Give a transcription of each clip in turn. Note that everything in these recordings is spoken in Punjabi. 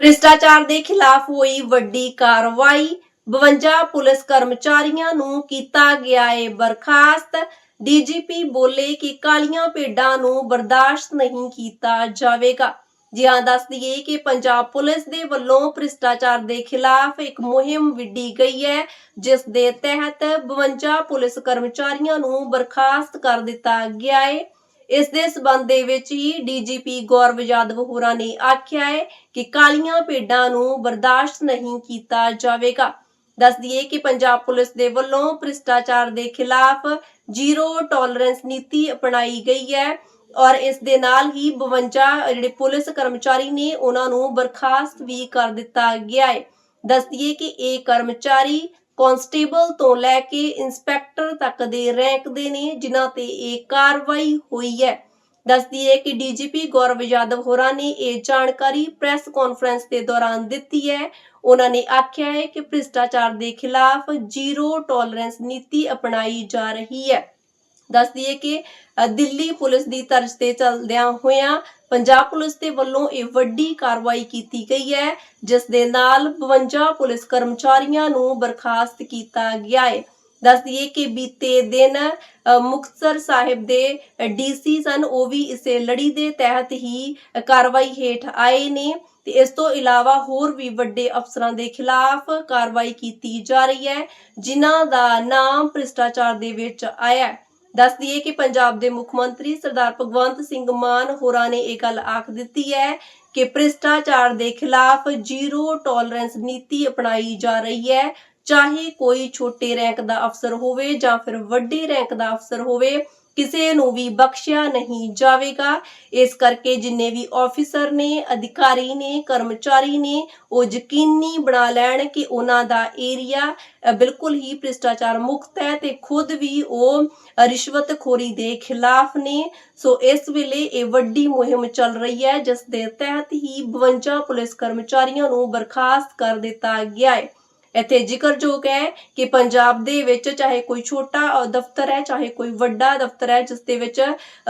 ਭ੍ਰਿਸ਼ਟਾਚਾਰ ਦੇ ਖਿਲਾਫ ਹੋਈ ਵੱਡੀ ਕਾਰਵਾਈ। 52 ਪੁਲਿਸ ਕਰਮਚਾਰੀਆਂ ਨੂੰ ਕੀਤਾ ਗਿਆ ਹੈ ਬਰਖਾਸਤ। ਡੀਜੀਪੀ ਬੋਲੇ ਕਿ ਕਾਲੀਆਂ ਭੇਡਾਂ ਨੂੰ ਬਰਦਾਸ਼ਤ ਨਹੀਂ ਕੀਤਾ ਜਾਵੇਗਾ। ਜੀ ਹਾਂ ਦੱਸ ਦਈਏ ਕਿ ਪੰਜਾਬ ਪੁਲਿਸ ਦੇ ਵੱਲੋਂ ਭ੍ਰਿਸ਼ਟਾਚਾਰ ਦੇ ਖਿਲਾਫ ਇੱਕ ਮੁਹਿੰਮ ਵਿੱਢੀ ਗਈ ਹੈ, ਜਿਸ ਦੇ ਤਹਿਤ 52 ਪੁਲਿਸ ਕਰਮਚਾਰੀਆਂ ਨੂੰ ਬਰਖਾਸਤ ਕਰ ਦਿੱਤਾ ਗਿਆ ਹੈ ਇਸ ਦੇ ਸਬੰਧ ਦੇ ਵਿੱਚ ਹੀ ਡੀਜੀਪੀ ਗੌਰਵ ਯਾਦਵ ਹੋਰਾਂ ਨੇ ਆਖਿਆ ਹੈ ਕਿ ਕਾਲੀਆਂ ਭੇਡਾਂ ਨੂੰ ਬਰਦਾਸ਼ਤ ਨਹੀਂ ਕੀਤਾ ਜਾਵੇਗਾ। ਦੱਸ ਦਈਏ ਕਿ ਪੰਜਾਬ ਪੁਲਿਸ ਦੇ ਵੱਲੋਂ ਭ੍ਰਿਸ਼ਟਾਚਾਰ ਦੇ ਖਿਲਾਫ ਜ਼ੀਰੋ ਟੋਲਰੈਂਸ ਨੀਤੀ ਅਪਣਾਈ ਗਈ ਹੈ ਔਰ ਇਸ ਦੇ ਨਾਲ ਹੀ 52 ਜਿਹੜੇ ਪੁਲਿਸ ਕਰਮਚਾਰੀ ਨੇ ਉਹਨਾਂ ਨੂੰ ਬਰਖਾਸਤ ਵੀ ਕਰ ਦਿੱਤਾ ਗਿਆ ਹੈ। ਦੱਸ ਦਈਏ ਕਿ ਇਹ ਕਰਮਚਾਰੀ ਕਾਂਸਟੇਬਲ ਤੋਂ ਲੈ ਕੇ ਇੰਸਪੈਕਟਰ ਤੱਕ ਦੇ ਰੈਂਕ ਦੇ ਨੇ, ਜਿਨ੍ਹਾਂ ਤੇ ਇਹ ਕਾਰਵਾਈ ਹੋਈ ਹੈ। ਦੱਸਦੀ ਹੈ ਕਿ ਡੀਜੀਪੀ ਗੌਰਵ ਯਾਦਵ ਹੋਰਾਂ ਨੇ ਇਹ ਜਾਣਕਾਰੀ ਪ੍ਰੈਸ ਕਾਨਫਰੰਸ ਦੇ ਦੌਰਾਨ ਦਿੱਤੀ ਹੈ। ਉਹਨਾਂ ਨੇ ਆਖਿਆ ਹੈ ਕਿ ਭ੍ਰਿਸ਼ਟਾਚਾਰ ਦੇ ਖਿਲਾਫ ਜ਼ੀਰੋ ਟੋਲਰੈਂਸ ਨੀਤੀ ਅਪਣਾਈ ਜਾ ਰਹੀ ਹੈ। ਦੱਸਦੀ ਹੈ ਕਿ ਦਿੱਲੀ ਪੁਲਿਸ ਦੀ ਤਰਜ਼ ਤੇ ਚੱਲਦਿਆਂ ਹੋਇਆਂ ਪੰਜਾਬ ਪੁਲਿਸ ਦੇ ਵੱਲੋਂ ਇਹ ਵੱਡੀ ਕਾਰਵਾਈ ਕੀਤੀ ਗਈ ਹੈ, ਜਿਸ ਦੇ ਨਾਲ 52 ਪੁਲਿਸ ਕਰਮਚਾਰੀਆਂ ਨੂੰ ਬਰਖਾਸਤ ਕੀਤਾ ਗਿਆ ਹੈ। ਦੱਸ ਦਈਏ ਕਿ ਬੀਤੇ ਦਿਨ ਮੁਕਤਸਰ ਸਾਹਿਬ ਦੇ ਡੀਸੀ ਸਨ, ਉਹ ਵੀ ਇਸੇ ਲੜੀ ਦੇ ਤਹਿਤ ਹੀ ਕਾਰਵਾਈ ਹੇਠ ਆਏ ਨੇ ਤੇ ਇਸ ਤੋਂ ਇਲਾਵਾ ਹੋਰ ਵੀ ਵੱਡੇ ਅਫਸਰਾਂ ਦੇ ਖਿਲਾਫ ਕਾਰਵਾਈ ਕੀਤੀ ਜਾ ਰਹੀ ਹੈ, ਜਿਨ੍ਹਾਂ ਦਾ ਨਾਮ ਭ੍ਰਿਸ਼ਟਾਚਾਰ ਦੇ ਵਿੱਚ ਆਇਆ ਹੈ। ਦੱਸ ਦਈਏ ਕਿ ਪੰਜਾਬ ਦੇ ਮੁੱਖ ਮੰਤਰੀ ਸਰਦਾਰ ਭਗਵੰਤ ਸਿੰਘ ਮਾਨ ਹੋਰਾਂ ਨੇ ਇਹ ਗੱਲ ਆਖ ਦਿੱਤੀ ਹੈ ਕਿ ਭ੍ਰਿਸ਼ਟਾਚਾਰ ਦੇ ਖਿਲਾਫ ਜ਼ੀਰੋ ਟੋਲਰੈਂਸ ਨੀਤੀ ਅਪਣਾਈ ਜਾ ਰਹੀ ਹੈ। ਚਾਹੇ ਕੋਈ ਛੋਟੇ ਰੈਂਕ ਦਾ ਅਫਸਰ ਹੋਵੇ ਜਾਂ ਫਿਰ ਵੱਡੇ ਰੈਂਕ ਦਾ ਅਫਸਰ ਹੋਵੇ ਕਿਸੇ ਨੂੰ ਵੀ ਬਖਸ਼ਿਆ ਨਹੀਂ ਜਾਵੇਗਾ। ਇਸ ਕਰਕੇ ਜਿੰਨੇ ਵੀ ਆਫੀਸਰ ਨੇ ਅਧਿਕਾਰੀ ਨੇ ਕਰਮਚਾਰੀ ਨੇ ਉਹ ਯਕੀਨੀ ਬਣਾ ਲੈਣ ਕਿ ਉਹਨਾਂ ਦਾ ਏਰੀਆ ਬਿਲਕੁਲ ਹੀ ਭ੍ਰਿਸ਼ਟਾਚਾਰ ਮੁਕਤ ਹੈ ਤੇ ਖੁਦ ਵੀ ਉਹ ਅ, ਰਿਸ਼ਵਤਖੋਰੀ ਦੇ ਖਿਲਾਫ ਨੇ। ਸੋ ਇਸ ਵੇਲੇ ਇਹ ਵੱਡੀ ਮੁਹਿੰਮ ਚੱਲ ਰਹੀ ਹੈ ਜਿਸ ਦੇ ਤਹਿਤ ਹੀ 52 ਪੁਲਿਸ ਕਰਮਚਾਰੀਆਂ ਨੂੰ ਬਰਖਾਸਤ ਕਰ ਦਿੱਤਾ ਗਿਆ ਹੈ। ਇੱਥੇ ਜ਼ਿਕਰਯੋਗ ਹੈ ਕਿ ਪੰਜਾਬ ਦੇ ਵਿੱਚ ਚਾਹੇ ਕੋਈ ਛੋਟਾ ਦਫ਼ਤਰ ਹੈ, ਚਾਹੇ ਕੋਈ ਵੱਡਾ ਦਫ਼ਤਰ ਹੈ, ਜਿਸ ਦੇ ਵਿੱਚ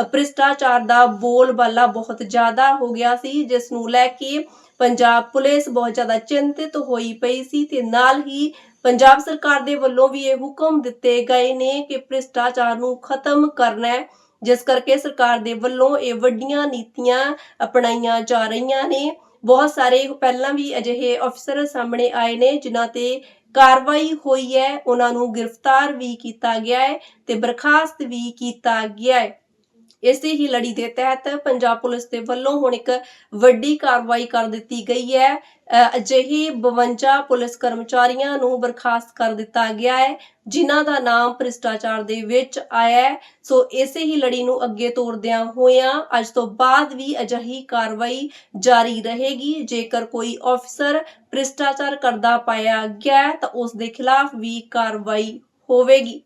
ਭ੍ਰਿਸ਼ਟਾਚਾਰ ਦਾ ਬੋਲਬਾਲਾ ਬਹੁਤ ਜ਼ਿਆਦਾ ਹੋ ਗਿਆ ਸੀ, ਜਿਸ ਨੂੰ ਲੈ ਕੇ ਪੰਜਾਬ ਪੁਲਿਸ ਬਹੁਤ ਜ਼ਿਆਦਾ ਚਿੰਤਿਤ ਹੋਈ ਪਈ ਸੀ ਤੇ ਨਾਲ ਹੀ ਪੰਜਾਬ ਸਰਕਾਰ ਦੇ ਵੱਲੋਂ ਵੀ ਇਹ ਹੁਕਮ ਦਿੱਤੇ ਗਏ ਨੇ ਕਿ ਭ੍ਰਿਸ਼ਟਾਚਾਰ ਨੂੰ ਖਤਮ ਕਰਨਾ ਹੈ। ਜਿਸ ਕਰਕੇ ਸਰਕਾਰ ਦੇ ਵੱਲੋਂ ਇਹ ਵੱਡੀਆਂ ਨੀਤੀਆਂ ਅਪਣਾਈਆਂ ਜਾ ਰਹੀਆਂ ਨੇ। ਬਹੁਤ ਸਾਰੇ ਪਹਿਲਾਂ ਵੀ ਅਜਿਹੇ ਅਫਸਰ ਸਾਹਮਣੇ ਆਏ ਨੇ, ਜਿਨ੍ਹਾਂ ਤੇ ਕਾਰਵਾਈ ਹੋਈ ਹੈ, ਉਹਨਾਂ ਨੂੰ ਗ੍ਰਿਫਤਾਰ ਵੀ ਕੀਤਾ ਗਿਆ ਹੈ ਤੇ ਬਰਖਾਸਤ ਵੀ ਕੀਤਾ ਗਿਆ ਹੈ। ਇਸੇ ਹੀ ਲੜੀ ਦੇ ਤਹਿਤ ਪੰਜਾਬ ਪੁਲਿਸ ਦੇ ਵੱਲੋਂ ਹੁਣ ਇੱਕ ਵੱਡੀ ਕਾਰਵਾਈ ਕਰ ਦਿੱਤੀ ਗਈ ਹੈ। ਅ, 52 ਪੁਲਿਸ ਕਰਮਚਾਰੀਆਂ ਨੂੰ ਬਰਖਾਸਤ ਕਰ ਦਿੱਤਾ ਗਿਆ ਹੈ ਜਿਨ੍ਹਾਂ ਦਾ ਨਾਮ ਭ੍ਰਿਸ਼ਟਾਚਾਰ ਦੇ ਵਿੱਚ ਆਇਆ ਹੈ। ਸੋ ਇਸੇ ਹੀ ਲੜੀ ਨੂੰ ਅੱਗੇ ਤੋਰਦਿਆਂ ਹੋਇਆਂ ਅੱਜ ਤੋਂ ਬਾਅਦ ਵੀ ਅਜਿਹੀ ਕਾਰਵਾਈ ਜਾਰੀ ਰਹੇਗੀ। ਜੇਕਰ ਕੋਈ ਅਫਸਰ ਭ੍ਰਿਸ਼ਟਾਚਾਰ ਕਰਦਾ ਪਾਇਆ ਗਿਆ ਤਾਂ ਉਸ ਦੇ ਖਿਲਾਫ ਵੀ ਕਾਰਵਾਈ ਹੋਵੇਗੀ।